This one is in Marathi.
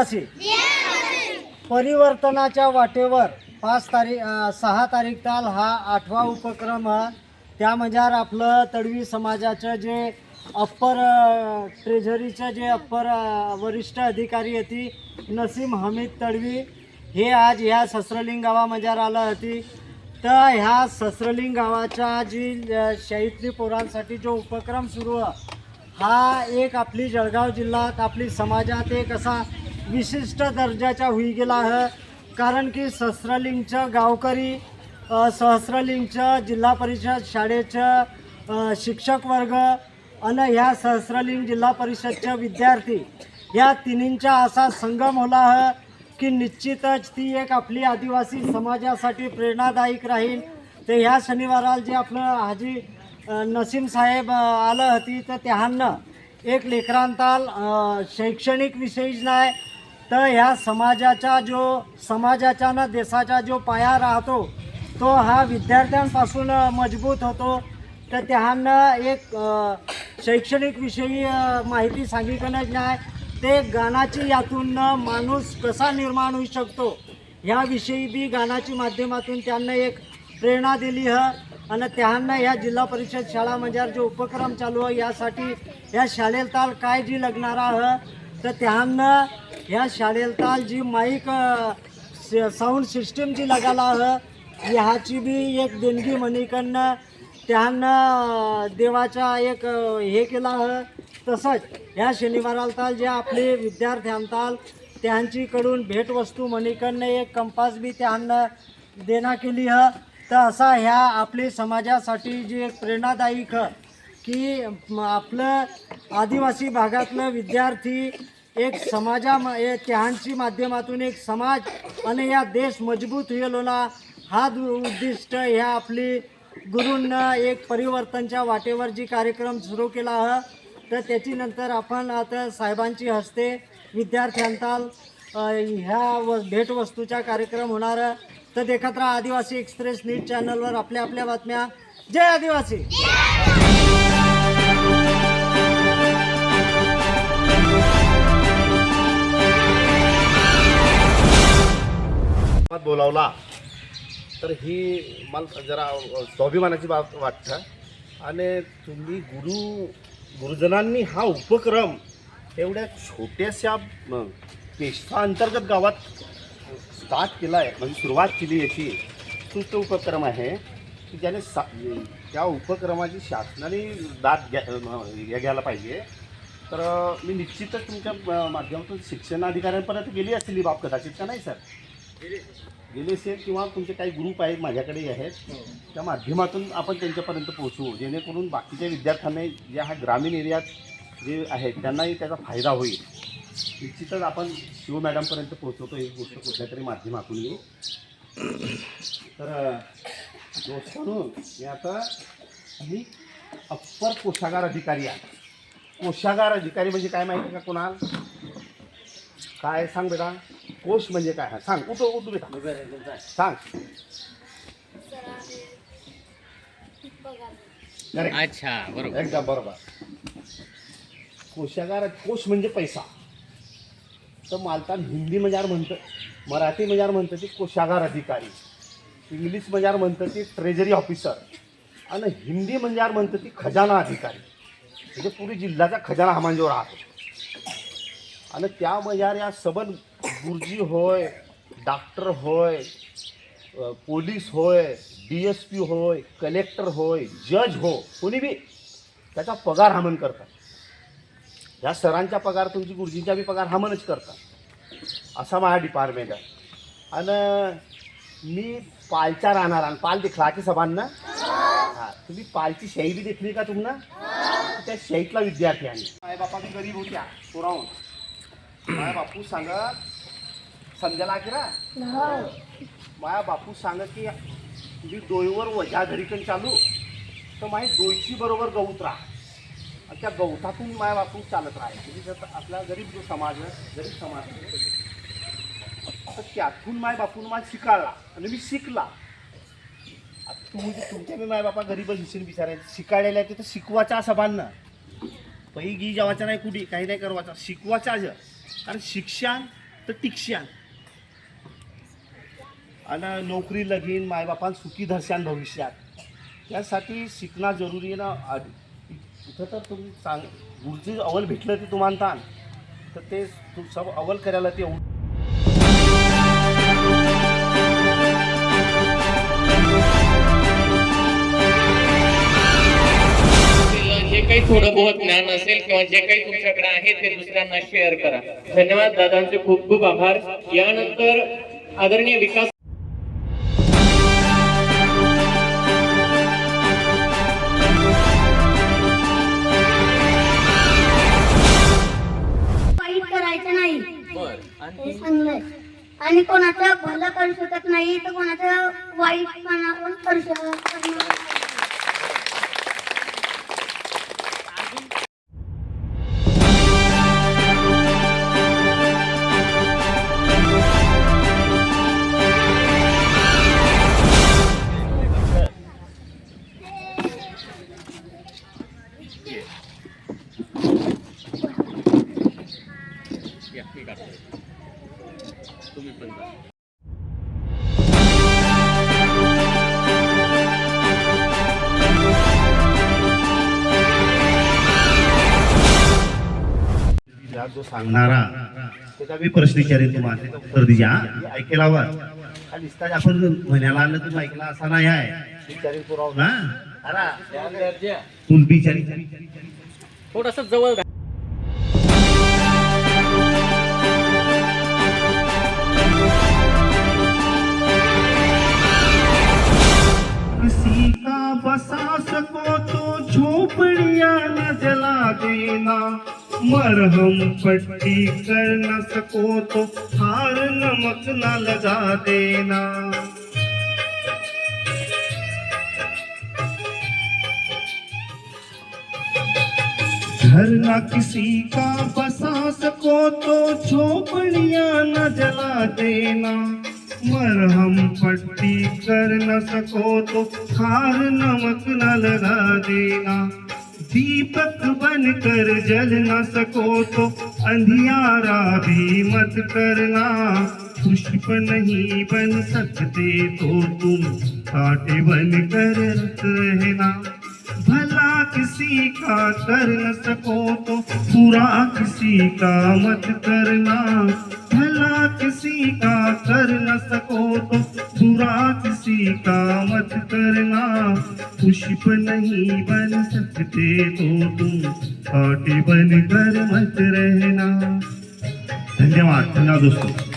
आदिवासी परिवर्तनाच्या वाटेवर पाच तारीख सहा तारीख ताल हा आठवा उपक्रम हा. त्यामध्ये आपलं तडवी समाजाचं जे अप्पर ट्रेझरीचं जे अप्पर वरिष्ठ अधिकारी होती नसीम हमीद तडवी हे आज ह्या सस्रलिंग गावामध्ये आलं होती. तर ह्या सस्रलिंग गावाच्या जी अ, पोरांसाठी जो उपक्रम सुरू हा एक आपली जळगाव जिल्ह्यात आपली समाजात एक असा विशिष्ट दर्जाचा होई गेला आहे कारण की सहस्रलिंगचं गावकरी सहस्रलिंगचं जिल्हा परिषद शाळेचं शिक्षक वर्ग आणि ह्या सहस्रलिंग जिल्हा परिषदचे विद्यार्थी या तिन्हींचा असा संगम होला आहे की निश्चितच ती एक आपली आदिवासी समाजासाठी प्रेरणादायक राहील. तर ह्या शनिवाराला जे आपलं हाजी नसीम साहेब आलं होती तर त्यांना एक लेकरांताल शैक्षणिक विषयीच नाही तर ह्या समाजाचा जो समाजाचा ना देशाचा जो पाया राहतो तो हा विद्यार्थ्यांपासून मजबूत होतो. तर त्यांना एक शैक्षणिक विषयी माहिती सांगितलंच नाही. ते गाण्याची यातून माणूस कसा निर्माण होऊ शकतो? ह्याविषयी बी गाण्याची माध्यमातून त्यांना एक प्रेरणा दिली ह. आणि त्यांना ह्या जिल्हा परिषद शाळा म्हणजे जो उपक्रम चालू आहे यासाठी या शाळेला ताल काय जी लागणार ह. तर त्यांना ह्या शाळेला ताल जी माईक साऊंड सिस्टीम जी लगाला ह ह्याची बी एक देणगी मनीकडनं त्यांना देवाचा एक हे केला ह. तसंच ह्या शनिवाराला ताल जे आपले विद्यार्थ्यांताल त्यांचीकडून भेटवस्तू मणिकडनं एक कंपास बी त्यांना देणा केली ह. तर असा ह्या आपली समाजासाठी जी एक प्रेरणादायक ह की आपलं आदिवासी भागातलं विद्यार्थी एक समाजा हे त्यांची माध्यमातून एक समाज आणि या देश मजबूत होईलोला हा उद्दिष्ट ह्या आपली गुरूंना एक परिवर्तनच्या वाटेवर जी कार्यक्रम सुरू केला हा तर त्याची नंतर आपण आता साहेबांची हस्ते विद्यार्थ्यांताल ह्या व भेटवस्तूचा कार्यक्रम होणार तर देखत राहा आदिवासी एक्सप्रेस न्यूज चॅनलवर आपल्या आपल्या बातम्या. जय आदिवासी! कार्यक्रमात बोलावला तर ही मला जरा स्वाभिमानाची बाब वाटतं. आणि तुम्ही गुरु गुरुजनांनी हा उपक्रम एवढ्या छोट्याशा पेशा अंतर्गत गावात स्टार्ट केला आहे म्हणजे सुरुवात केली याची तो तो उपक्रम आहे. की ज्याने सा त्या उपक्रमाची शासनाने दाद घ्या हे घ्यायला पाहिजे. तर मी निश्चितच तुमच्या माध्यमातून माध्यमातून शिक्षणाधिकाऱ्यांपर्यंत गेली असेल ही बाब कदाचित का नाही सर? असेल किंवा तुमचे काही ग्रुप आहेत माझ्याकडे आहेत. त्या माध्यमातून आपण त्यांच्यापर्यंत पोहोचू जेणेकरून बाकीच्या विद्यार्थ्यांना ज्या हा ग्रामीण एरियात जे आहेत त्यांनाही त्याचा फायदा होईल. निश्चितच आपण शिव मॅडमपर्यंत पोहोचवतो ही गोष्ट कुठल्या तरी माध्यमातून मी. तर दोस्तांनो मी आता मी अप्पर कोशागार अधिकारी आहे. कोशागार अधिकारी म्हणजे काय माहिती का कोणाला? काय सांग बेटा? कोश म्हणजे काय? हा, सांग. उठो उठू बेटा सांग. Correct. अच्छा बरोबर. एकदम बरोबर. कोशागार कोश म्हणजे पैसा. तर मालतान हिंदी मजार म्हणतं मराठी मजार म्हणतं ते कोशागार अधिकारी. इंग्लिश मजार म्हणतं ते ट्रेजरी ऑफिसर आणि हिंदी मजार म्हणतं ती खजाना अधिकारी. म्हणजे पुरी जिल्ह्याचा खजाना हा मांजो राहतो आणि त्या मजार या सबन गुरुजी होय डॉक्टर होय अ, पोलीस होय डी एस पी होय कलेक्टर होय जज हो कोणी बी त्याचा पगार हमन करतात. या सरांचा पगार तुमची गुरुजींचा बी पगार हमनच करतात. असा माझा डिपार्टमेंट आहे. आणि मी पालच्या राहणार आणि पाल दिखला की सभांना. हा तुम्ही पालची शाही बी देखली का तुम्हाला? त्या शाईतला विद्यार्थी आहे. माय बापा बी गरीब होत्या पुरावून बापू सांगा समजायला की रा माया बापू सांग की तुझी डोईवर वजा घरीकन चालू. तर माझी डोईची बरोबर गवत राहा. आणि त्या गवतातून माया बापू चालत राहा म्हणजे जर आपला गरीब जो समाज आहे गरीब समाज आहे, तर त्यातून माय बापून मला शिकाळला आणि मी शिकला. तुम्ही तुमच्या मी माय बापा गरीब हिशीन बिचारायचे. शिकायला ते तर शिकवाच्या सभांना पै गी जेवायचा नाही कुठे काही नाही करवाचा शिकवाचा ज कारण शिक्षण तर टिकशान. आणि नोकरी लगीन मायबापान सुखी धरशान भविष्यात. त्यासाठी शिकणं जरुरी आहे ना. इथं तर तुम्ही सांग गुरुजी अवल भेटलं ते तुम्हाला ताण. तर ते तू सब अवल करायला ते जे काही थोडं बहुत ज्ञान असेल किंवा जे काही तुमच्याकडे आहे ते दुसऱ्यांना शेअर करा. धन्यवाद दादांचे खूप खूप आभार. यानंतर आदरणीय विकास आणि कोणाचं भलं करू शकत नाही तर कोणाचं वाईट पण करू शकत Yeah, you got it. जो सांगणारा त्याचा मी प्रश्न विचारेन तुम्हाला त्याचं उत्तर नुसता आपण म्हणायला आलं तुम्ही ऐकला असा नाही आहे. विचारी पुराव. ना अरे तुल बिचारी थोडस जवळ का बसा सको तो झोपड़िया न जला देना। मरहम पट्टी कर न सको तो हार नमक न लगा देना। घर न किसी का बसा सको तो झोपड़िया न जला देना। मरहम पट्टी कर न सको तो खार नमक न लगा देना। दीपक बन कर जल न सको तो अंधियारा भी मत करना। पुष्प नहीं बन सकते तो तुम काटे बन कर रहना। भला किसी का कर न सको तो पूरा किसी का मत करना। भला किसी का कर न सको तो। बुरा किसी का मत करना पुष्प नहीं बन सकते तो तुम कांटे बन कर मत रहना। धन्यवाद धन्यवाद दोस्तों।